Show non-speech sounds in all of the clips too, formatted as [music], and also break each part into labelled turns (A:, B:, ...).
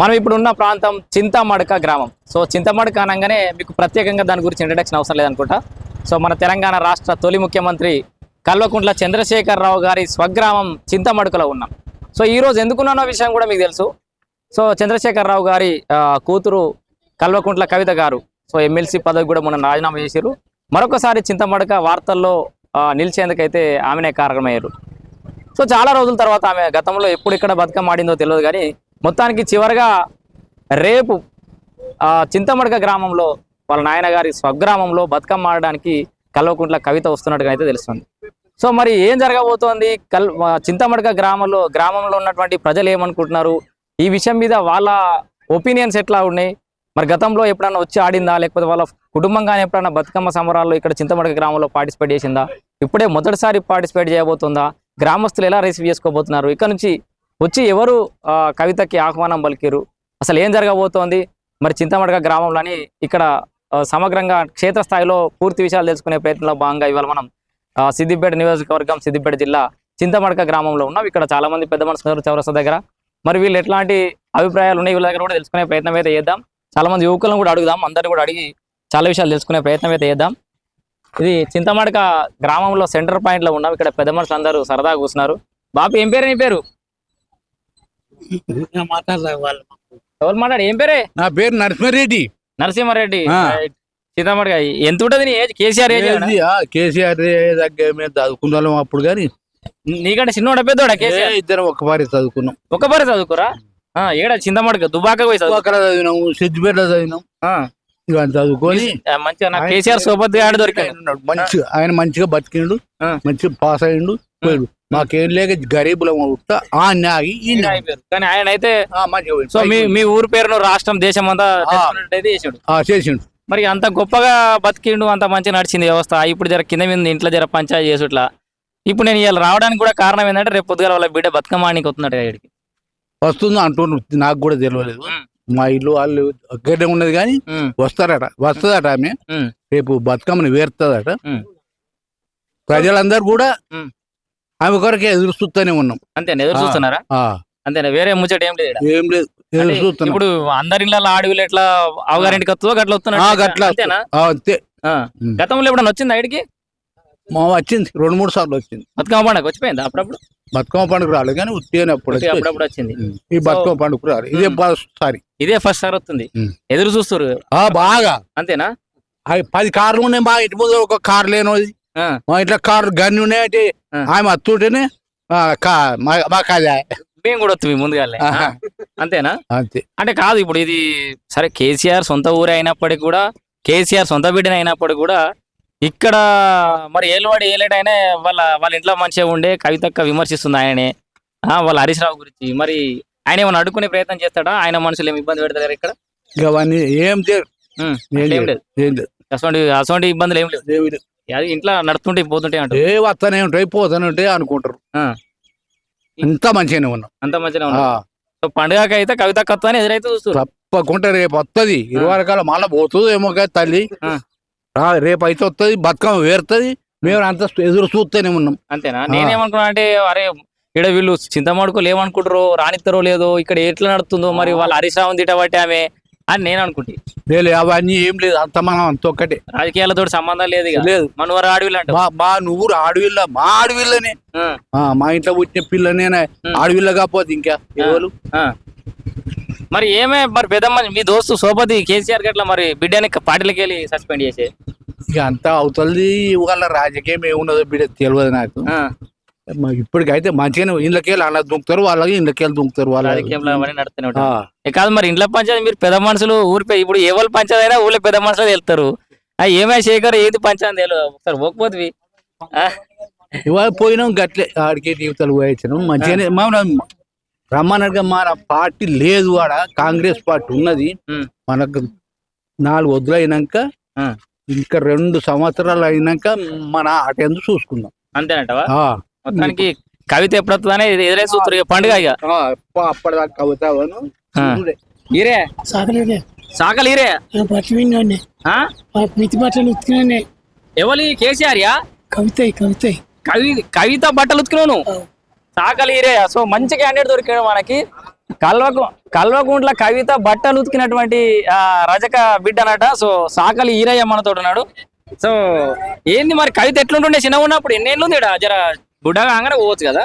A: మనం ఇప్పుడు ఉన్న ప్రాంతం చింతమడక గ్రామం. సో చింతమడక అనగానే మీకు ప్రత్యేకంగా దాని గురించి ఇంట్రడక్షన్ అవసరం లేదనుకుంటా. సో మన తెలంగాణ రాష్ట్ర తొలి ముఖ్యమంత్రి కల్వకుంట్ల చంద్రశేఖరరావు గారి స్వగ్రామం చింతమడకలో ఉన్నాం. సో ఈరోజు రోజు ఎందుకున్నానో విషయం కూడా మీకు తెలుసు. సో చంద్రశేఖరరావు గారి కూతురు కల్వకుంట్ల కవిత గారు సో ఎమ్మెల్సీ పదవి కూడా మొన్న రాజీనామా చేశారు మరొకసారి చింతమడక వార్తల్లో నిలిచేందుకైతే ఆమెనే కారణమయ్యారు. సో చాలా రోజుల తర్వాత ఆమె గతంలో ఎప్పుడు ఇక్కడ బతుకమ్మ ఆడిందో తెలియదు కానీ మొత్తానికి చివరిగా రేపు చింతమడక గ్రామంలో వాళ్ళ నాయనగారి స్వగ్రామంలో బతుకమ్మ ఆడడానికి కల్వకుంట్ల కవిత వస్తున్నట్టుగా అయితే తెలుస్తుంది. సో మరి ఏం జరగబోతోంది? కల్ చింతమడక గ్రామంలో గ్రామంలో ఉన్నటువంటి ప్రజలు ఏమనుకుంటున్నారు? ఈ విషయం మీద వాళ్ళ ఒపీనియన్స్ ఎట్లా ఉన్నాయి? మరి గతంలో ఎప్పుడన్నా వచ్చి ఆడిందా? లేకపోతే వాళ్ళ కుటుంబంగానే ఎప్పుడన్నా బతుకమ్మ సంబరాల్లో ఇక్కడ చింతమడక గ్రామంలో పార్టిసిపేట్ చేసిందా? ఇప్పుడే మొదటిసారి పార్టిసిపేట్ చేయబోతుందా? గ్రామస్తులు ఎలా రిసీవ్ చేసుకోబోతున్నారు? ఇక్కడ నుంచి వచ్చి ఎవరు ఆ, కవితకి ఆహ్వానం పలికిరు అసలు ఏం జరగబోతోంది? మరి చింతమడక గ్రామంలోని ఇక్కడ సమగ్రంగా క్షేత్రస్థాయిలో పూర్తి విషయాలు తెలుసుకునే ప్రయత్నంలో భాగంగా ఇవాళ మనం సిద్దిపేట నియోజకవర్గం సిద్దిపేట జిల్లా చింతమడక గ్రామంలో ఉన్నాం. ఇక్కడ చాలా మంది పెద్ద మనుషులు చౌరస్తా దగ్గర. మరి వీళ్ళు ఎట్లాంటి అభిప్రాయాలు ఉన్నాయి? వీళ్ళ దగ్గర కూడా తెలుసుకునే ప్రయత్నం అయితే చేద్దాం. చాలా మంది యువకులను కూడా అడుగుదాం. అందరిని కూడా అడిగి చాలా విషయాలు తెలుసుకునే ప్రయత్నం అయితే చేద్దాం. ఇది చింతమడక గ్రామంలో సెంటర్ పాయింట్లో ఉన్నాం. ఇక్కడ పెద్ద మనుషులు అందరూ సరదాగా కూర్చున్నారు. బాబు ఏం పేరు? నీ పేరు?
B: మాట్లాడలేదు వాళ్ళు
A: ఎవరు మాట్లాడు? ఏం పేరే?
C: నా పేరు నరసింహారెడ్డి.
A: నరసింహారెడ్డి. చింతమడక ఎంత ఉంటుంది నీ ఏజ్? కేసీఆర్ ఏజ్
C: కేసీఆర్ దగ్గర మేము చదువుకున్నాం అప్పుడు కానీ.
A: నీకంటే చిన్నోడ పెద్దోడా కేసీఆర్?
C: ఇద్దరం ఒక పారి చదువుకున్నాం.
A: ఒక పరి చదువుకురా ఆ, ఏడ చింతమడక దుబాక పోయి చదువు
C: అక్కడ చదివినాం సిద్దిపేట చదివినాం. చదువుకొని
A: మంచిగా కేసీఆర్ సోపతి ఆడ దొరికాడు.
C: మంచిగా ఆయన మంచిగా బతికిండు. మంచిగా పాస్ అయ్యిండు పోయాడు. మాకేం లేక గరీబులం ఉంటా ఆ నాగి ఈ నాగి.
A: అయిపోయారు. కానీ ఆయన అయితే. సో మీ మీ ఊరు పేరును రాష్ట్రం దేశం అంతా తెలుసుకున్నట్టయితే చేసాడు
C: ఆ, చేసిండు
A: మరి అంత గొప్పగా బతికిండు అంత మంచిగా నడిచింది వ్యవస్థ ఇప్పుడు జర కింద మీద ఇంట్లో జర పంచాయతీ చేసుట్లా ఇప్పుడు నేను ఇలా రావడానికి కూడా కారణం ఏంటంటే రేపు పొద్దుగాల వాళ్ళ బిడ్డ బతుకమ్మానికి వస్తున్నాడు ఈడికి.
C: వస్తుందో అంటున్నారు నాకు కూడా తెలియలేదు. మా ఇల్లు వాళ్ళు దగ్గరే ఉన్నది కానీ వస్తారట వస్తుందట ఆమె రేపు బతుకమ్మని వేరుతుందట. ప్రజలందరూ కూడా
A: ఉమ్.
C: ఆమె కొరకే ఎదురు చూస్తూనే ఉన్నాం.
A: అంతేనా ఎదురు. చూస్తున్నారా?
C: ఆ,
A: అంతేనా వేరే ముచ్చట ఏం లేదు ఈడ.
C: ఏం లేదు ఎదురు
A: అంటే
C: చూస్తున్నాం.
A: ఇప్పుడు అందరి ఇళ్ళ ఆడవిలు ఎట్లా అవగారింటికి వస్తుందో గట్ల
C: ఆ,
A: వస్తున్నాడు
C: గట్ల
A: అంతేనా?
C: ఆ, అంతే.
A: ఆ.
C: ఉమ్.
A: గతంలో ఎప్పుడన్నా వచ్చింది ఐడికి
C: మా వచ్చింది రెండు మూడు సార్లు వచ్చింది.
A: బతుకమ్మ పండుగ వచ్చిపోయింది అప్పుడప్పుడు?
C: బతుకమ్మ పండుగ రాలేదు కానీ ఉత్తేనే అప్పుడు
A: అప్పుడప్పుడు వచ్చింది.
C: ఉమ్. ఈ బతుకమ్మ పండుగ రాలేదు ఇదే
A: ఉమ్.
C: ఫస్ట్ సారి.
A: ఇదే ఫస్ట్ సార్ వస్తుంది.
C: ఉమ్.
A: ఎదురు చూస్తారు
C: ఆ, బాగా.
A: అంతేనా?
C: అవి పది కార్లు ఉన్నాయి మా ఇంటి ముందు ఒక కార్ లేనోది. మా ఇంట్లో కారు గన్ని ఉన్నాయి. ఆమె అత్తుంటేనే మా- మాకు అదే
A: మేము కూడా వస్తుంది
C: ఆహా.
A: అంతేనా
C: అంతే
A: అంటే కాదు ఇప్పుడు ఇది సరే కేసీఆర్ సొంత ఊరే అయినప్పటికీ కూడా కేసీఆర్ సొంత బిడ్డనే అయినప్పటికీ కూడా ఇక్కడ మరి ఏలువాడి ఏలేటైనా వాళ్ళ వాళ్ళ ఇంట్లో మంచిగా ఉండే కవితక్క విమర్శిస్తుంది ఆయననే ఆ, వాళ్ళ హరీష్ రావు గురించి మరి ఆయన ఏమైనా అడుక్కునే ప్రయత్నం చేస్తాడా ఆయన మనుషులు ఏమి ఇబ్బంది పెడతారు ఇక్కడ
C: ఇక అవన్నీ ఏం.
A: లేదు
C: లేదు
A: అటువంటి ఇబ్బందులు ఏం లేవు
C: లేదు.
A: అది ఇంట్లో నడుస్తుంటే పోతుంటే అంటారు.
C: ఏ వస్తానే ఉంటాయి పోతానే ఉంటాయి అనుకుంటారు. అంతా మంచిగానే ఉన్నాం.
A: అంత మంచిగా
C: ఆ,
A: ఉన్నారు సో పండుగకి అయితే కవిత కత్తని ఎదురైతే చూస్తారు
C: తప్పకుండా రేపు వస్తుంది ఇరవై రకాల మళ్ళీ పోతుంది ఏమో కదా తల్లి. రేపు అయితే వస్తుంది బతుకమ్మ వేరుతుంది మేము అంత ఎదురు చూస్తూనే ఉన్నాం.
A: అంతేనా? నేనేమనుకున్నా అంటే అరే ఇక్కడ వీళ్ళు చింతమడుకోలు ఏమనుకుంటారో రానిస్తారో లేదో ఇక్కడ ఎట్లా నడుతుందో మరి వాళ్ళ హరీష్ రావు తిట్టబట్టి ఆమె అని నేను అనుకుంటే.
C: లేదు అవన్నీ ఏం లేదు అంత మనం అంత ఒక్కటే.
A: రాజకీయాలతో సంబంధం లేదు ఇక.
C: లేదు.
A: మనవర అడవిలు అంట
C: మా మా నువ్వు ఆడవిల్ల మా ఆడవిల్లనే ఆ, మా ఇంట్లో పుట్టిన పిల్లనేనా
A: ఉమ్.
C: ఆడవిల్ల కాకపోతే ఇంకా ఎవరు?
A: మరి ఏమే మరి పెద్దమ్మ మీ దోస్తు సోపతి కేసీఆర్ గట్ల మరి బిడ్డని పార్టీలకి వెళ్ళి సస్పెండ్ చేసే?
C: ఇక అంతా అవుతుంది వాళ్ళ రాజకీయం ఏమున్నదో బిడ్డ తెలియదు నాకు.
A: ఆ,
C: ఇప్పటికైతే మంచిగానే ఇళ్ళకెళ్ళి అలా దుంకుతారు వాళ్ళకి ఇళ్ళకెళ్ళి దుంకుతారు వాళ్ళ
A: రాజకీయంలో అవన్నీ నడుస్తూనే
C: ఆ,
A: ఉంటాయి ఏ కాదు మరి ఇంట్లో పంచాయతీ మీరు పెద్ద మనుషులు ఊరిపై ఇప్పుడు ఏ వాళ్ళు పంచాయతీ అయినా ఊళ్ళో పెద్ద మనుషులు వెళ్తారు. ఏమై శేఖర్ ఏది పంచాయతీ తెలియదు ఒకసారి పోకపోతే
C: ఇవాళ పోయినాం గట్లే ఆడికి జీవితాలు పోయించినాం మంచిగానే మనం. రమ్మనగా మన పార్టీ లేదు ఆడ. కాంగ్రెస్ పార్టీ ఉన్నది. మనకు నాలుగు వద్దులు అయినాక. ఇంకా రెండు సంవత్సరాలు అయినాక మన ఆట ఎందుకు చూసుకుందాం
A: అంతేనంటవా?
C: ఆ,
A: మొత్తానికి కవిత ఎప్పుడు వస్తుందని ఎదురే చూస్తారు పండుగ ఇక.
C: అప్పటిదాకా.
A: ఈరే? సాకలు ఈరే?
B: మితి బట్టలు ఉతికినానే
A: ఎవలి? కేసీఆర్ యా?
B: కవిత కవిత.
A: కవి కవిత బట్టలు ఉతుకున్నాను సాకలు ఈరే. సో మంచి క్యాండిడేట్ దొరికాడు మనకి. కల్వకు కల్వకుంట్ల కవిత బట్టలు ఉతికినటువంటి ఆ, రజక బిడ్డ అనట సో సాకలి ఈరయ్య మనతో ఉన్నాడు సో ఏంది మరి కవిత ఎట్లుంటుండే? చిన్న ఉన్నప్పుడు ఎన్నేళ్ళు ఉంది? జర బుడ్డగా అంగనే పోవచ్చు కదా?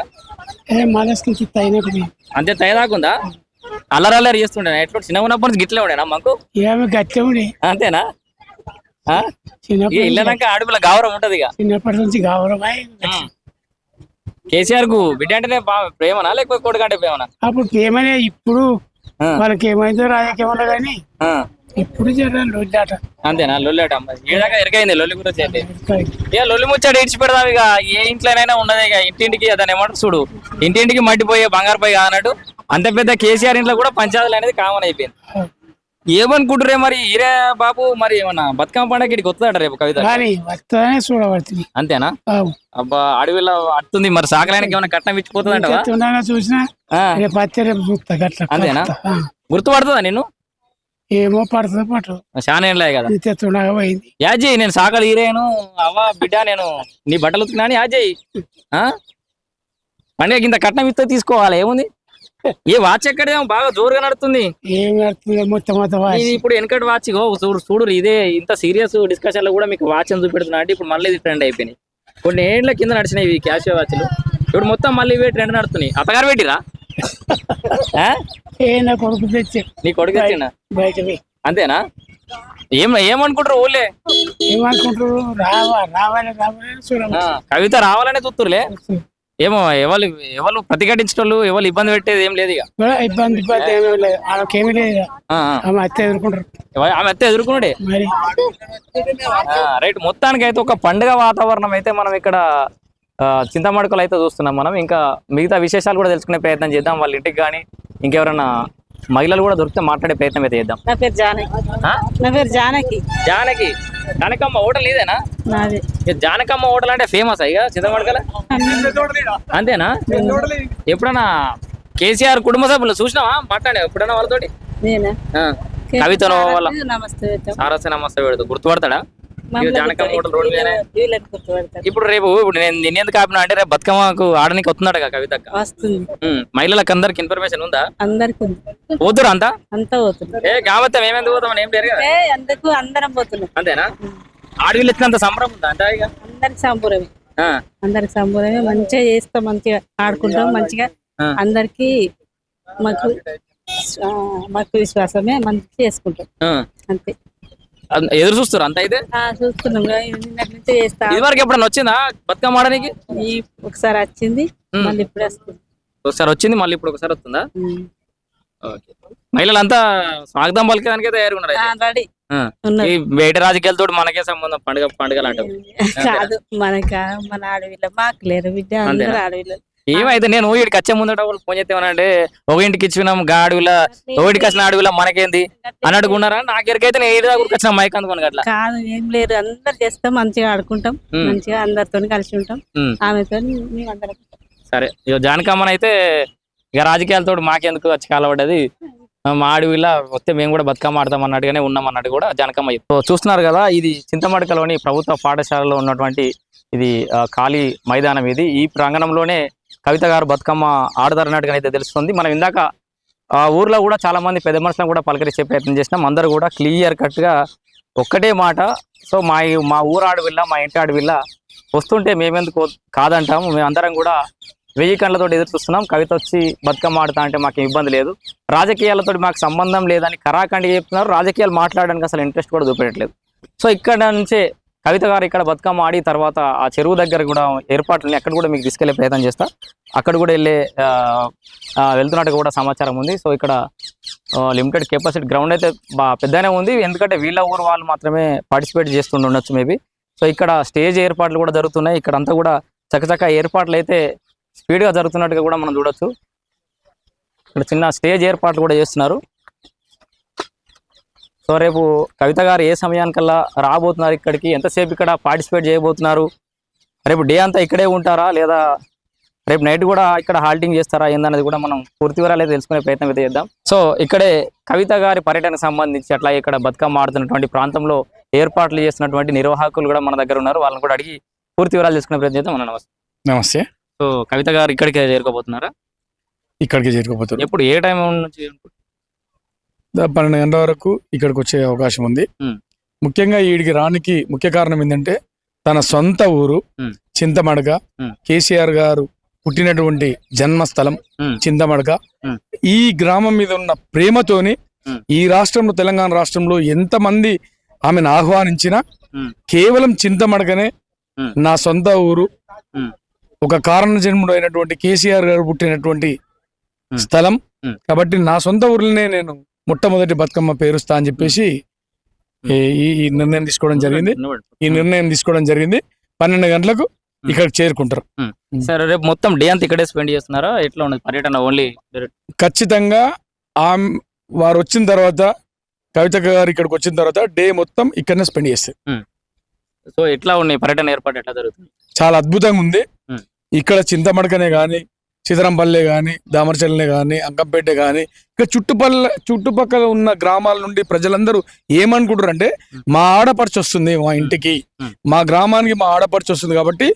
B: ఏ మనసుకి తగినప్పుడు
A: అంతే తయదాకుందా అల్లరల్లరి చేస్తుండే ఎట్లా చిన్న ఉన్నప్పటి నుంచి గిట్లే ఉండేనా మాకు?
B: ఏమి ఉండే.
A: అంతేనా? ఇల్లనాక ఆడపిల్ల గౌరవం ఉంటది ఇక.
B: చిన్నప్పటి నుంచి గౌరవమై
A: కేసీఆర్కు బిడ్డ అంటేనే ప్రేమనా లేకపోతే కొడుకు అంటే ప్రేమనా?
B: అప్పుడు ఏమనే ఇప్పుడు. వాళ్ళకి ఏమైందో రాజకేమన్నా కానీ జర లొల్లాట?
A: అంతేనా? లొల్లేట ఏదాకా ఎరకైంది లొల్లి గురించి అయితే. ఇక లొల్లి ముచ్చాడు ఇడిచి పెడదాం ఇక. ఏ ఇంట్లోనైనా ఉన్నది ఇక. ఇంటింటికి దాని ఏమంటారు చూడు. ఇంటింటికి మట్టిపోయే బంగారు పోయి అన్నట్టు అంత పెద్ద కేసీఆర్ ఇంట్లో కూడా పంచాయతీలు అనేది కామన్ అయిపోయింది. ఏమనుకుంటురే మరి? ఈరే బాబు మరి ఏమన్నా బతుకమ్మ పండగ ఇక్కడికి వస్తుందట రేపు కవిత
B: చూడబడుతుంది.
A: అంతేనా. అబ్బా అడవిలో అట్టుంది మరి. సాకలానికి ఏమైనా కట్నం ఇచ్చిపోతుందంటవా?
B: చెప్తుండగా చూసినా
A: అంతేనా? గుర్తుపడుతుందా నిన్ను?
B: ఏమో పడుతుంది పట్టు
A: చాలా ఏళ్ళే కదా.
B: తెస్తుండగా పోయింది.
A: యాజీ నేను సాకలు ఈరేను అవ్వ బిడ్డ నేను నీ బట్టలు ఉతుకున్నా అని యాజీ ఆ? పండుగ ఇంత కట్నం ఇస్తే తీసుకోవాలి. ఏముంది? ఏ వాచ్ ఎక్కడేమో బాగా జోరుగా నడుతుంది
B: ఏం నడుతుంది మొత్తం మొత్తం.
A: ఇది ఇప్పుడు వెనకటి వాచ్. చూడు చూడు ఇదే ఇంత సీరియస్ డిస్కషన్లో కూడా మీకు వాచ్ అని చూపెడుతున్నా అంటే ఇప్పుడు మళ్ళీ ఇది ట్రెండ్ అయిపోయినాయి. కొన్ని ఏళ్ళ కింద నడిచినాయి ఇవి క్యాషియో వాచ్లు ఇప్పుడు మొత్తం మళ్ళీ ఇవే ట్రెండ్ నడుతున్నాయి అత్తగారు పెట్టిరా? [laughs]
B: ఏ నా కొడుకు తెచ్చి
A: నీ కొడుకు. అంతేనా? ఏం ఏమనుకుంటారు ఊళ్ళే?
B: ఏమనుకుంటారు? రావా రావాలి
A: కవిత రావాలనే చూస్తురులే ఏమో ఎవరు ఎవరు ప్రతిఘటించడం ఎవరు ఇబ్బంది పెట్టేది ఏం లేదు ఇక.
B: ఇబ్బంది ఇబ్బంది ఏమీ లేదు. వాళ్ళకేమీ లేదు
A: ఆ, ఆ.
B: ఆమె అత్తే ఎదుర్కొంటారు.
A: ఆమె అయితే ఎదుర్కొన్నాడే రైట్. మొత్తానికి అయితే ఒక పండుగ వాతావరణం అయితే మనం ఇక్కడ చింతమడకలు అయితే చూస్తున్నాం మనం. ఇంకా మిగతా విశేషాలు కూడా తెలుసుకునే ప్రయత్నం చేద్దాం వాళ్ళ ఇంటికి కానీ ఇంకెవరైనా మహిళలు కూడా దొరికితే మాట్లాడే ప్రయత్నం అయితే చేద్దాం.
D: నా పేరు జానకి.
A: ఆ?
D: నా పేరు జానకి.
A: జానకి. జానకమ్మ హోటల్ ఇదేనా
D: నాది.
A: జానకమ్మ హోటల్ అంటే ఫేమస్ ఇక చింతమడకల అంతేనా? ఎప్పుడన్నా కేసీఆర్ కుటుంబ సభ్యులు చూసినావా? మాట్లాడే ఎప్పుడన్నా వాళ్ళతోటి. కవితను వాళ్ళ
D: నమస్తే.
A: సారస్య నమస్తే పెడతా గుర్తుపడతాడా? జానకమ్మ హోటల్ ఇప్పుడు రేపు ఇప్పుడు నేను నిన్న ఎందుకు ఆపినా అంటే రేపు బతుకమ్మకు ఆడనికి వస్తున్నాడు కదా కవిత
D: వస్తుంది
A: మహిళలకు అందరికి ఇన్ఫర్మేషన్ ఉందా?
D: అందరికి ఉంది.
A: పోతురు అంతా?
D: అంతా పోతుంది.
A: ఏ కావత్తా మేమెందుకు పోతాం ఏం
D: అందుకు అందరం పోతున్నాం.
A: అంతేనా? ఆడవిళ్ళు ఇచ్చినంత సంబరం ఉందా? అంతా ఇక.
D: అందరికి సంబూరమే.
A: ఆ,
D: అందరికి సంబూరమే. మంచిగా చేస్తాం మంచిగా ఆడుకుంటాం మంచిగా. అందరికి మాకు మాకు విశ్వాసమే మంచిగా చేసుకుంటాం.
A: ఆ.
D: అంతే.
A: ఎదురు చూస్తారు అంత అయితే?
D: చూస్తున్నాం చేస్తా.
A: ఇదివరకు ఎప్పుడన్నా వచ్చిందా బతుకమ్మ ఆడడానికి
D: ఒకసారి వచ్చింది
A: ఉమ్.
D: మళ్ళీ ఇప్పుడు వస్తుంది.
A: ఒకసారి వచ్చింది మళ్ళీ ఇప్పుడు ఒకసారి వస్తుందా? మహిళలంతా స్వాగతం పలికేదానికే. ఉన్నారు. ఈ బయట రాజకీయాలతో మనకే సంబంధం పండుగ పండుగలు అంటాం
D: కాదు మనక మన ఆడవిల్ల మాకు లేరు బిడ్డ అందరూ ఆడవిల్ల
A: ఏమైతే నేను వీడికి వచ్చే ముందట వాళ్ళు ఫోన్ చేస్తామనంటే ఒక ఇంటికి ఇచ్చినాం గా అడవిలా ఒకటికి వచ్చిన అడవిలా మనకేంది? అని అడుగున్నారా? నాకు ఎరికైతే నేను దగ్గరకు వచ్చిన మైక్ అందుకోను అట్లా
D: కాదు ఏం లేదు. అందరు చేస్తాం మంచిగా ఆడుకుంటాం. మంచిగా అందరితో కలిసి ఉంటాం. ఆమెతో
A: సరే ఇక జానకమ్మన్ అయితే ఇక రాజకీయాలతో మాకెందుకు వచ్చి కాలపడ్డది మా అడవిలా వస్తే మేము కూడా బతుకమ్మ ఆడతాం అన్నట్టుగానే ఉన్నాం అన్నట్టు కూడా జానకమ్మ చూస్తున్నారు కదా ఇది చింతమడకలోని ప్రభుత్వ పాఠశాలలో ఉన్నటువంటి ఇది ఖాళీ మైదానం ఇది. ఈ ప్రాంగణంలోనే కవిత గారు బతుకమ్మ ఆడతారన్నట్టుగా అయితే తెలుస్తుంది. మనం ఇందాక ఆ ఊర్లో కూడా చాలామంది పెద్ద మనుషులను కూడా పలకరించే ప్రయత్నం చేసినాం. అందరూ కూడా క్లియర్ కట్గా ఒక్కటే మాట. సో మా మా ఊరు ఆడవిల్ల మా ఇంటి ఆడవిల్ల వస్తుంటే మేమెందుకు కాదంటాము. మేమందరం కూడా వెయ్యి కళ్ళతో ఎదురు చూస్తున్నాం. కవిత వచ్చి బతుకమ్మ ఆడుతా అంటే మాకు ఇబ్బంది లేదు. రాజకీయాలతో మాకు సంబంధం లేదని కరాఖండి చెప్తున్నారు. రాజకీయాలు మాట్లాడడానికి అసలు ఇంట్రెస్ట్ కూడా చూపెట్టలేదు సో ఇక్కడ నుంచే కవిత గారు ఇక్కడ బతుకమ్మ ఆడి తర్వాత ఆ చెరువు దగ్గర కూడా ఏర్పాట్లని అక్కడ కూడా మీకు తీసుకెళ్ళే ప్రయత్నం చేస్తా. అక్కడ కూడా వెళ్ళే ఆ, వెళ్తున్నట్టు కూడా సమాచారం ఉంది. సో ఇక్కడ లిమిటెడ్ కెపాసిటీ గ్రౌండ్ అయితే బా పెద్దనే ఉంది. ఎందుకంటే వీళ్ళ ఊరు వాళ్ళు మాత్రమే పార్టిసిపేట్ చేస్తుండొచ్చు మేబీ సో ఇక్కడ స్టేజ్ ఏర్పాట్లు కూడా జరుగుతున్నాయి. ఇక్కడ అంతా కూడా చక్కచక్క ఏర్పాట్లు అయితే స్పీడ్గా జరుగుతున్నట్టుగా కూడా మనం చూడొచ్చు. ఇక్కడ చిన్న స్టేజ్ ఏర్పాట్లు కూడా చేస్తున్నారు. సో రేపు కవిత గారు ఏ సమయానికల్లా రాబోతున్నారు ఇక్కడికి? ఎంతసేపు ఇక్కడ పార్టిసిపేట్ చేయబోతున్నారు? రేపు డే అంతా ఇక్కడే ఉంటారా? లేదా రేపు నైట్ కూడా ఇక్కడ హాల్టింగ్ చేస్తారా? ఏందనేది కూడా మనం పూర్తి వివరాలు తెలుసుకునే ప్రయత్నం అయితే చేద్దాం. సో ఇక్కడే కవిత గారి పర్యటనకు సంబంధించి అట్లా ఇక్కడ బతుకమ్మ ఆడుతున్నటువంటి ప్రాంతంలో ఏర్పాట్లు చేస్తున్నటువంటి నిర్వాహకులు కూడా మన దగ్గర ఉన్నారు. వాళ్ళని కూడా అడిగి పూర్తి వివరాలు తెలుసుకునే ప్రయత్నం చేద్దాం. మన నమస్తే.
E: నమస్తే.
A: సో కవిత గారు ఇక్కడికే చేరుకోబోతున్నారా?
E: ఇక్కడికి చేరుకోపోతారు
A: ఎప్పుడు? ఏ టైం నుంచి
E: పన్నెండు గంటల వరకు ఇక్కడికి వచ్చే అవకాశం ఉంది. ముఖ్యంగా వీడికి రానికి ముఖ్య కారణం ఏంటంటే తన సొంత ఊరు. చింతమడక. కేసీఆర్ గారు పుట్టినటువంటి జన్మస్థలం. చింతమడక. ఈ గ్రామం మీద ఉన్న ప్రేమతోని. ఈ రాష్ట్రంలో తెలంగాణ రాష్ట్రంలో ఎంతమంది ఆమెను ఆహ్వానించినా. కేవలం చింతమడకనే. నా సొంత ఊరు. ఒక కారణ జన్ముడు అయినటువంటి కేసీఆర్ గారు పుట్టినటువంటి. స్థలం. కాబట్టి నా సొంత ఊర్లోనే నేను మొట్టమొదటి బతుకమ్మ పేరుస్తా అని చెప్పేసి ఈ- నిర్ణయం తీసుకోవడం జరిగింది. ఈ నిర్ణయం తీసుకోవడం జరిగింది. పన్నెండు గంటలకు ఇక్కడికి చేరుకుంటారు.
A: సరే రేపు మొత్తం డే అంతా ఇక్కడే స్పెండ్ చేస్తున్నారా? ఎట్లా ఉండదు పర్యటన ఓన్లీ
E: ఖచ్చితంగా ఆ వారు వచ్చిన తర్వాత కవిత గారు ఇక్కడికి వచ్చిన తర్వాత డే మొత్తం ఇక్కడనే స్పెండ్ చేస్తారు.
A: సో ఎట్లా ఉన్నాయి పర్యటన ఏర్పాటు ఎట్లా జరుగుతుంది?
E: చాలా అద్భుతంగా ఉంది. ఇక్కడ చింతమడకనే కానీ సీతారాంపల్లె కానీ దామరచల్లనే కానీ అంకంపేట కానీ ఇక్కడ చుట్టుపల్ల చుట్టుపక్కల ఉన్న గ్రామాల నుండి ప్రజలందరూ ఏమనుకుంటారు అంటే మా ఆడపడుచు వస్తుంది మా ఇంటికి. మా గ్రామానికి మా ఆడపడుచు వస్తుంది కాబట్టి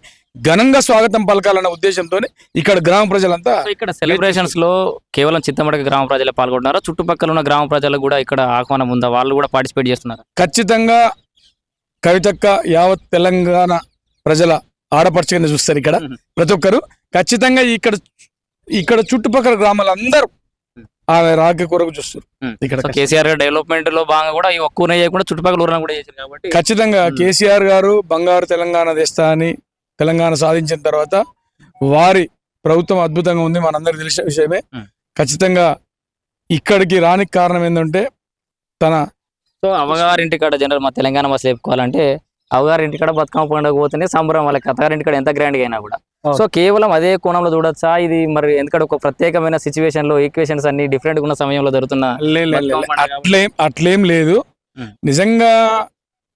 E: ఘనంగా స్వాగతం పలకాలన్న ఉద్దేశంతో ఇక్కడ గ్రామ ప్రజలంతా
A: ఇక్కడ సెలబ్రేషన్స్లో కేవలం చిత్తమడక గ్రామ ప్రజలే పాల్గొంటున్నారా? చుట్టుపక్కల ఉన్న గ్రామ ప్రజలకు కూడా ఇక్కడ ఆహ్వానం ఉందా? వాళ్ళు కూడా పార్టిసిపేట్ చేస్తున్నారు?
E: ఖచ్చితంగా కవితక్క యావత్ తెలంగాణ ప్రజల ఆడపడుచుగా చూస్తారు ఇక్కడ. ప్రతి ఒక్కరు ఖచ్చితంగా ఇక్కడ ఇక్కడ చుట్టుపక్కల గ్రామాలందరూ ఆమె రాక కొరకు చూస్తారు. ఇక్కడ
A: కేసీఆర్ గారి డెవలప్మెంట్లో భాగంగా కూడా ఈ ఒక్క ఊరినే చేయకుండా చుట్టుపక్కల ఊరిని కూడా చేశారు కాబట్టి
E: ఖచ్చితంగా. కేసీఆర్ గారు బంగారు తెలంగాణ తెస్తా అని తెలంగాణ సాధించిన తర్వాత వారి ప్రభుత్వం అద్భుతంగా ఉంది మనందరికి తెలిసిన విషయమే. ఖచ్చితంగా ఇక్కడికి రానికి కారణం ఏంటంటే తన
A: సో అవ్వగారింటి కాడ జనరల్ మా తెలంగాణ భాష చెప్పుకోవాలంటే అవ్వగారింటి కాడ బతుకమ్మ పండుగ పోతేనే సంబరం వాళ్ళకి అత్తగారింటి కాడ ఎంత గ్రాండ్ అయినా కూడా. సో కేవలం అదే కోణంలో చూడొచ్చా ఇది మరి ఎందుకంటే ఒక ప్రత్యేకమైన సిచ్యువేషన్లో ఈక్వేషన్స్ అన్ని డిఫరెంట్ ఉన్న సమయంలో జరుగుతున్న
E: అట్లేం అట్లేం లేదు. నిజంగా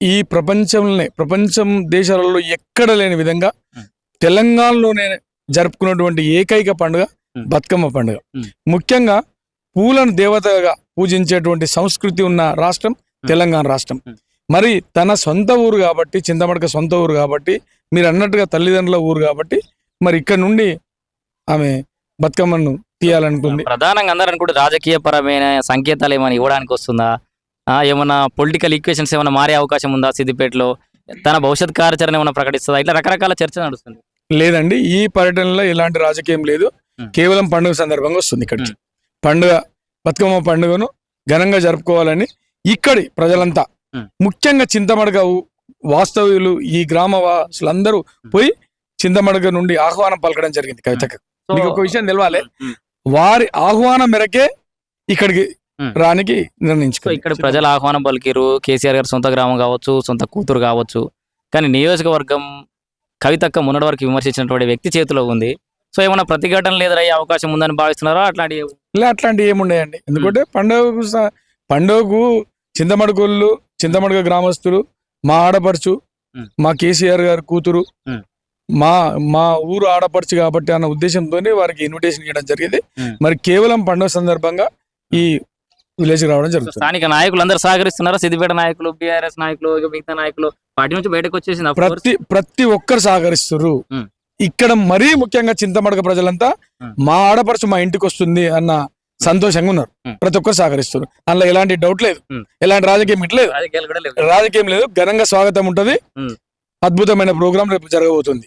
E: ఈ ప్రపంచంలోనే ప్రపంచం దేశాలలో ఎక్కడ లేని విధంగా. తెలంగాణలోనే జరుపుకున్నటువంటి ఏకైక పండుగ
A: మ్మ్.
E: బతుకమ్మ పండుగ. ముఖ్యంగా పూలను దేవతగా పూజించేటువంటి సంస్కృతి ఉన్న రాష్ట్రం తెలంగాణ రాష్ట్రం. మరి తన సొంత ఊరు కాబట్టి చింతమడక సొంత ఊరు కాబట్టి మీరు అన్నట్టుగా తల్లిదండ్రుల ఊరు కాబట్టి మరి ఇక్కడ నుండి ఆమె బతుకమ్మను తీయాలనుకుంది
A: ప్రధానంగా అందరూ అనుకుంటే రాజకీయ పరమైన సంకేతాలు ఏమైనా ఇవ్వడానికి వస్తుందా ఆ, ఏమన్నా పొలిటికల్ ఈక్వేషన్స్ ఏమైనా మారే అవకాశం ఉందా సిద్దిపేటలో తన భవిష్యత్ కార్యాచరణ ఏమైనా ప్రకటిస్తుందా ఇట్లా రకరకాల చర్చ నడుస్తుంది
E: లేదండి ఈ పర్యటనలో ఎలాంటి రాజకీయం లేదు. కేవలం పండుగ సందర్భంగా వస్తుంది ఇక్కడికి. పండుగ బతుకమ్మ పండుగను ఘనంగా జరుపుకోవాలని ఇక్కడి ప్రజలంతా. ముఖ్యంగా చింతమడగ వాస్తవ్యులు ఈ గ్రామ వాసులందరూ పోయి చింతమడగ నుండి ఆహ్వానం పలకడం జరిగింది కవితకు. మీకు ఒక విషయం తెలవాలి. వారి ఆహ్వానం మేరకే ఇక్కడికి. రానికి నిర్ణయించుకో
A: ఇక్కడ ప్రజల ఆహ్వానం పలికిరు. కేసీఆర్ గారు సొంత గ్రామం కావచ్చు సొంత కూతురు కావచ్చు. కానీ నియోజకవర్గం కవితక్క మొన్నటి వరకు విమర్శించినటువంటి వ్యక్తి చేతిలో ఉంది. సో ఏమైనా ప్రతిఘటనలు ఎదురయ్యే అవకాశం ఉందని భావిస్తున్నారా? అట్లాంటి
E: ఇలా అట్లాంటివి ఏముండయండి. ఎందుకంటే పండుగకు స- పండుగకు చింతమడుగుళ్ళు చింతమడుగ గ్రామస్తులు మా ఆడపడుచు. మా కేసీఆర్ గారి కూతురు. మా మా ఊరు ఆడపడుచు కాబట్టి అన్న ఉద్దేశంతోనే వారికి ఇన్విటేషన్ ఇవ్వడం జరిగింది. మరి కేవలం పండుగ సందర్భంగా ఈ విలేజ్ రావడం జరుగుతుంది
A: స్థానిక నాయకులు అందరూ సహకరిస్తున్నారా సిద్దిపేట నాయకులు బీఆర్ఎస్ నాయకులు మిగతా నాయకులు పార్టీ నుంచి బయటకు వచ్చేసింది.
E: ప్రతి ప్రతి ఒక్కరు సహకరిస్తున్నారు. ఇక్కడ మరీ ముఖ్యంగా చింతమడక ప్రజలంతా. మా ఆడపడుచు మా ఇంటికి వస్తుంది అన్న సంతోషంగా ఉన్నారు. ప్రతి ఒక్కరు సహకరిస్తున్నారు. అందులో ఎలాంటి డౌట్ లేదు. ఎలాంటి రాజకీయం ఇట్లేదు రాజకీయం లేదు. ఘనంగా స్వాగతం ఉంటది. అద్భుతమైన ప్రోగ్రామ్ రేపు జరగబోతుంది.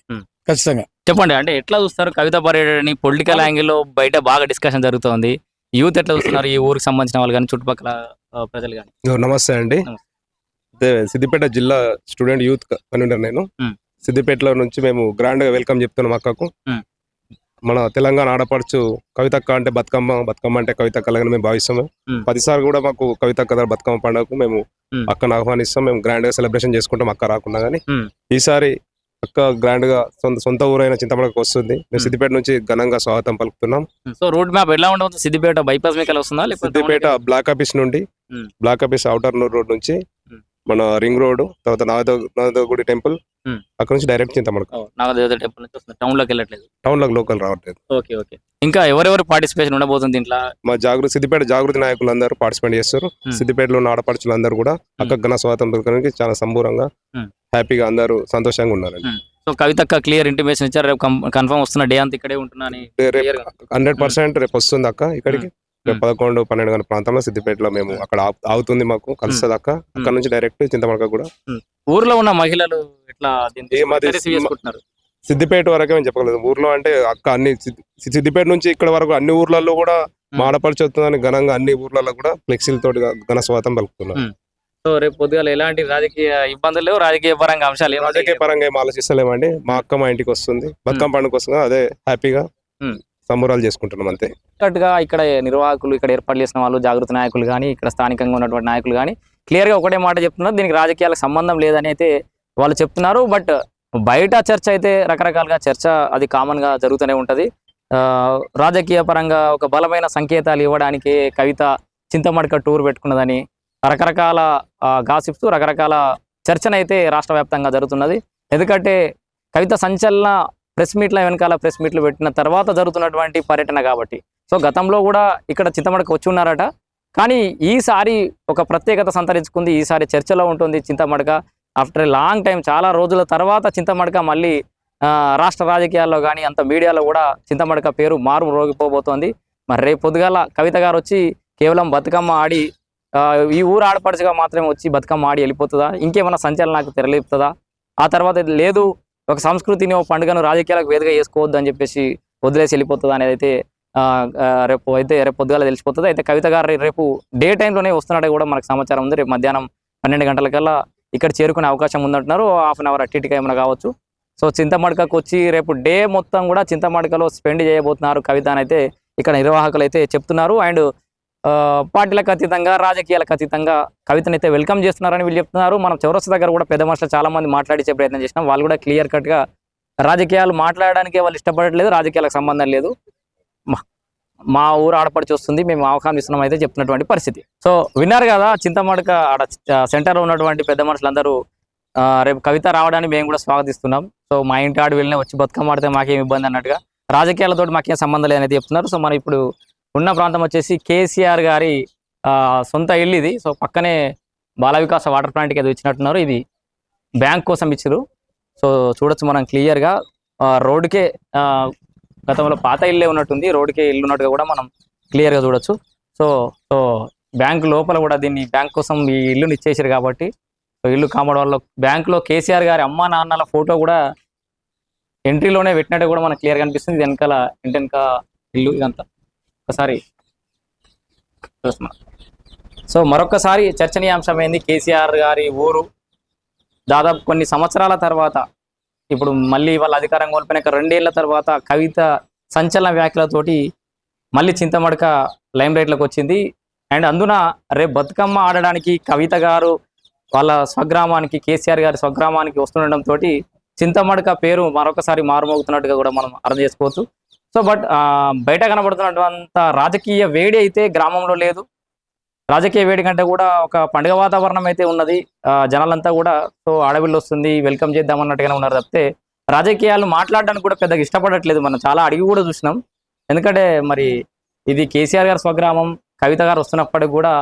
E: ఖచ్చితంగా.
A: చెప్పండి అంటే ఎట్లా చూస్తారు కవిత పర్యటనని పొలిటికల్ యాంగిల్లో బయట బాగా డిస్కషన్ జరుగుతోంది. యూత్ ఎట్లా చూస్తున్నారు ఈ ఊరికి సంబంధించిన వాళ్ళు కానీ చుట్టుపక్కల ప్రజలు కానీ?
F: నమస్తే అండి. సిద్దిపేట జిల్లా స్టూడెంట్ యూత్ కన్వీనర్ నేను. సిద్దిపేటలో నుంచి మేము గ్రాండ్గా వెల్కమ్ చెప్తున్నాం అక్కకు. మన తెలంగాణ ఆడపడుచు కవితక్క అంటే బతుకమ్మ బతుకమ్మ అంటే కవితక్క లాగానే మేము భావిస్తాము. పదిసార్లు కూడా మాకు కవితక్క దగ్గర బతుకమ్మ పండుగకు మేము. అక్కను ఆహ్వానిస్తాం మేము గ్రాండ్గా సెలబ్రేషన్ చేసుకుంటాం అక్క రాకుండా కానీ. ఈసారి అక్క గ్రాండ్గా సొంత సొంత ఊరైన చింతమడకు వస్తుంది మేము. సిద్దిపేట నుంచి ఘనంగా స్వాగతం పలుకుతున్నాం
A: సో రోడ్ మ్యాప్ ఎలా ఉండవచ్చు సిద్దిపేట బైపాస్ మీకు వస్తుందా
F: సిద్దిపేట బ్లాక్ ఆఫీస్ నుండి. బ్లాక్ ఆఫీస్ అవుటర్ రోడ్ నుంచి. మన రింగ్ రోడ్ తర్వాత నాగద నాగదగుడి టెంపుల్. అక్కడ నుంచి డైరెక్ట్ చింతమడక
A: నాగదేవత టెంపుల్ నుంచి వస్తుంది. టౌన్లోకి వెళ్ళట్లేదు.
F: టౌన్లో లోకల్ రావట్లేదు.
A: Okay okay. ఇంకా ఎవరెవరు పార్టిసిపేషన్ ఉండబోతుంది దీంట్లో?
F: మా జాగృతి సిద్దిపేట జాగృతి నాయకులు అందరూ పార్టిసిపేట్ చేస్తారు. సిద్దిపేటలో ఉన్న ఆడపడుచులు అందరూ కూడా అక్క ఘన స్వాతంత్రం చాలా సంబూరంగా. హ్యాపీగా అందరూ సంతోషంగా ఉన్నారు
A: సో కవితక్క క్లియర్ ఇంటిమేషన్ ఇచ్చారు. రేపు కన్ఫర్మ్ వస్తున్న డే అంతా ఇక్కడే ఉంటున్నా.
F: హండ్రెడ్ పర్సెంట్ రేపు వస్తుంది అక్క ఇక్కడికి. పదకొండు పన్నెండు గంటల ప్రాంతంలో సిద్దిపేటలో మేము అక్కడ ఆగుతుంది మాకు కలుస్తుంది అక్క అక్కడ నుంచి డైరెక్ట్ చింతమడక కూడా.
A: ఊర్లో ఉన్న మహిళలు ఎట్లా
F: సిద్దిపేట వరకే మేము చెప్పగలేదు ఊర్లో అంటే అక్క అన్ని సిద్ది- సిద్దిపేట నుంచి ఇక్కడ వరకు అన్ని ఊర్లలో కూడా మాడపరిచి వస్తుందని ఘనంగా అన్ని ఊర్లలో కూడా ఫ్లెక్సీలతోటి ఘన స్వాగతం పలుకుతున్నారు.
A: సో రేపు పొద్దుగాల ఎలాంటి రాజకీయ ఇబ్బందులు లేవు? రాజకీయ పరంగా అంశాలు
F: రాజకీయ పరంగా ఏం ఆలోచిస్తలేమండి. మా అక్క మా ఇంటికి వస్తుంది. బతుకమ్మ పండుగ వస్తుంది అదే హ్యాపీగా. సంబరాలు చేసుకుంటున్నాం అంతే.
A: కరెక్ట్గా ఇక్కడ నిర్వాహకులు ఇక్కడ ఏర్పాటు చేసిన వాళ్ళు జాగృత నాయకులు కానీ ఇక్కడ స్థానికంగా ఉన్నటువంటి నాయకులు కానీ క్లియర్గా ఒకటే మాట చెప్తున్నారు. దీనికి రాజకీయాలకు సంబంధం లేదని అయితే వాళ్ళు చెప్తున్నారు. బట్ బయట చర్చ అయితే రకరకాలుగా చర్చ అది కామన్గా జరుగుతూనే ఉంటది. ఆ, రాజకీయ పరంగా ఒక బలమైన సంకేతాలు ఇవ్వడానికి కవిత చింతమడక టూర్ పెట్టుకున్నదని రకరకాల గాసిప్స్ రకరకాల చర్చన అయితే రాష్ట్ర వ్యాప్తంగా జరుగుతున్నది. ఎందుకంటే కవిత సంచలన ప్రెస్ మీట్ల వెనకాల ప్రెస్ మీట్లు పెట్టిన తర్వాత జరుగుతున్నటువంటి పర్యటన కాబట్టి. సో గతంలో కూడా ఇక్కడ చింతమడక వచ్చి ఉన్నారట. కానీ ఈసారి ఒక ప్రత్యేకత సంతరించుకుంది. ఈసారి చర్చలో ఉంటుంది చింతమడక. ఆఫ్టర్ లాంగ్ టైం చాలా రోజుల తర్వాత చింతమడక మళ్ళీ రాష్ట్ర రాజకీయాల్లో కానీ అంత మీడియాలో కూడా చింతమడక పేరు మారు రోగిపోబోతోంది మరి రేపు పొద్దుగాల కవిత గారు వచ్చి కేవలం బతుకమ్మ ఆడి ఆ, ఈ ఊరు ఆడపడుచుగా మాత్రమే వచ్చి బతుకమ్మ ఆడి వెళ్ళిపోతుందా? ఇంకేమైనా సంచలనాలకు తెరలేపుతుందా? ఆ తర్వాత ఇది లేదు ఒక సంస్కృతిని ఒక పండుగను రాజకీయాలకు వేదిక చేసుకోవద్దు అని చెప్పేసి వదిలేసి వెళ్ళిపోతుంది అనేది అయితే రేపు అయితే రేపు పొద్దుగాల తెలిసిపోతుంది. అయితే కవిత గారు రేపు డే టైంలోనే వస్తున్నట్టు కూడా మనకు సమాచారం ఉంది. రేపు మధ్యాహ్నం పన్నెండు గంటలకల్లా ఇక్కడ చేరుకునే అవకాశం ఉందంటున్నారు. హాఫ్ అన్ అవర్ అటు ఏమైనా కావచ్చు. సో చింతమడకకు వచ్చి రేపు డే మొత్తం కూడా చింతమడకలో స్పెండ్ చేయబోతున్నారు కవిత అని అయితే ఇక్కడ నిర్వాహకులు అయితే చెప్తున్నారు. అండ్ పార్టీలకు అతీతంగా రాజకీయాలకు అతీతంగా కవితని అయితే వెల్కమ్ చేస్తున్నారని వీళ్ళు చెప్తున్నారు. మనం చౌరస్ దగ్గర కూడా పెద్ద మనుషులు చాలా మంది మాట్లాడించే ప్రయత్నం చేసినాం. వాళ్ళు కూడా క్లియర్ కట్గా రాజకీయాలు మాట్లాడడానికి వాళ్ళు ఇష్టపడట్లేదు రాజకీయాలకు సంబంధం లేదు. మా- ఊరు ఆడపడిచి వస్తుంది. మేము ఆహ్వానిస్తున్నాం అయితే చెప్తున్నటువంటి పరిస్థితి. సో విన్నారు కదా చింతమడక ఆడ సెంటర్లో ఉన్నటువంటి పెద్ద మనుషులందరూ రేపు కవిత రావడాన్ని మేము కూడా స్వాగతిస్తున్నాం. సో మా ఇంటి ఆడ వెళ్ళిన వచ్చి బతుకమ్మ ఆడితే మాకేం ఇబ్బంది అన్నట్టుగా రాజకీయాలతో మాకేం సంబంధం లేదనేది చెప్తున్నారు. సో మనం ఇప్పుడు ఉన్న ప్రాంతం వచ్చేసి కేసీఆర్ గారి ఆ, సొంత ఇల్లు ఇది. సో పక్కనే బాల వికాస వాటర్ ప్లాంట్కి ఏదో ఇచ్చినట్టున్నారు ఇది బ్యాంక్ కోసం ఇచ్చారు. సో చూడొచ్చు మనం క్లియర్గా. రోడ్డుకే ఆ, గతంలో పాత ఇల్లే ఉన్నట్టుంది. రోడ్డుకే ఇల్లు ఉన్నట్టుగా కూడా మనం క్లియర్గా చూడొచ్చు. సో సో బ్యాంక్ లోపల కూడా దీన్ని బ్యాంక్ కోసం ఈ ఇల్లుని ఇచ్చేసారు కాబట్టి సో ఇల్లు కాంపౌండ్ వల్ల బ్యాంక్లో కేసీఆర్ గారి అమ్మా నాన్నల ఫోటో కూడా ఎంట్రీలోనే పెట్టినట్టు కూడా మనకు క్లియర్ అనిపిస్తుంది. వెనకాల ఇంటి వెనక ఇల్లు ఇదంతా. ఒకసారి చూస్తున్నాం. సో మరొకసారి చర్చనీయాంశమైంది కేసీఆర్ గారి ఊరు. దాదాపు కొన్ని సంవత్సరాల తర్వాత ఇప్పుడు మళ్ళీ వాళ్ళ అధికారం కోల్పోయినాక రెండేళ్ళ తర్వాత కవిత సంచలన వ్యాఖ్యలతోటి మళ్ళీ చింతమడక లైమ్ లైట్లోకి వచ్చింది. అండ్ అందున రేపు బతుకమ్మ ఆడడానికి కవిత గారు వాళ్ళ స్వగ్రామానికి కేసీఆర్ గారి స్వగ్రామానికి వస్తుండటంతో చింతమడక పేరు మరొకసారి మారుమోగుతున్నట్టుగా కూడా మనం అర్థం చేసుకోవచ్చు. సో బట్ బయట కనబడుతున్నటువంటి రాజకీయ వేడి అయితే గ్రామంలో లేదు. రాజకీయ వేడి కంటే కూడా ఒక పండుగ వాతావరణం అయితే ఉన్నది. జనాలంతా కూడా సో అడవిలో వస్తుంది వెల్కమ్ చేద్దాం అన్నట్టుగానే ఉన్నారు తప్పితే రాజకీయాలు మాట్లాడడానికి కూడా పెద్దగా ఇష్టపడట్లేదు. మనం చాలా అడిగి కూడా చూసినాం. ఎందుకంటే మరి ఇది కేసీఆర్ గారి స్వగ్రామం కవిత గారు వస్తున్నప్పటికి కూడా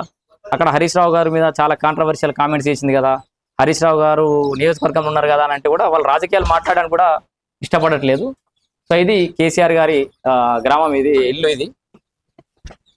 A: అక్కడ హరీష్ రావు గారి మీద చాలా కాంట్రవర్షియల్ కామెంట్స్ చేసింది కదా. హరీష్ రావు గారు నియోజకవర్గంలో ఉన్నారు కదా అని అంటే కూడా వాళ్ళు రాజకీయాలు మాట్లాడడానికి కూడా ఇష్టపడట్లేదు. సో ఇది కేసీఆర్ గారి ఆ, గ్రామం ఇది. ఇల్లు ఇది.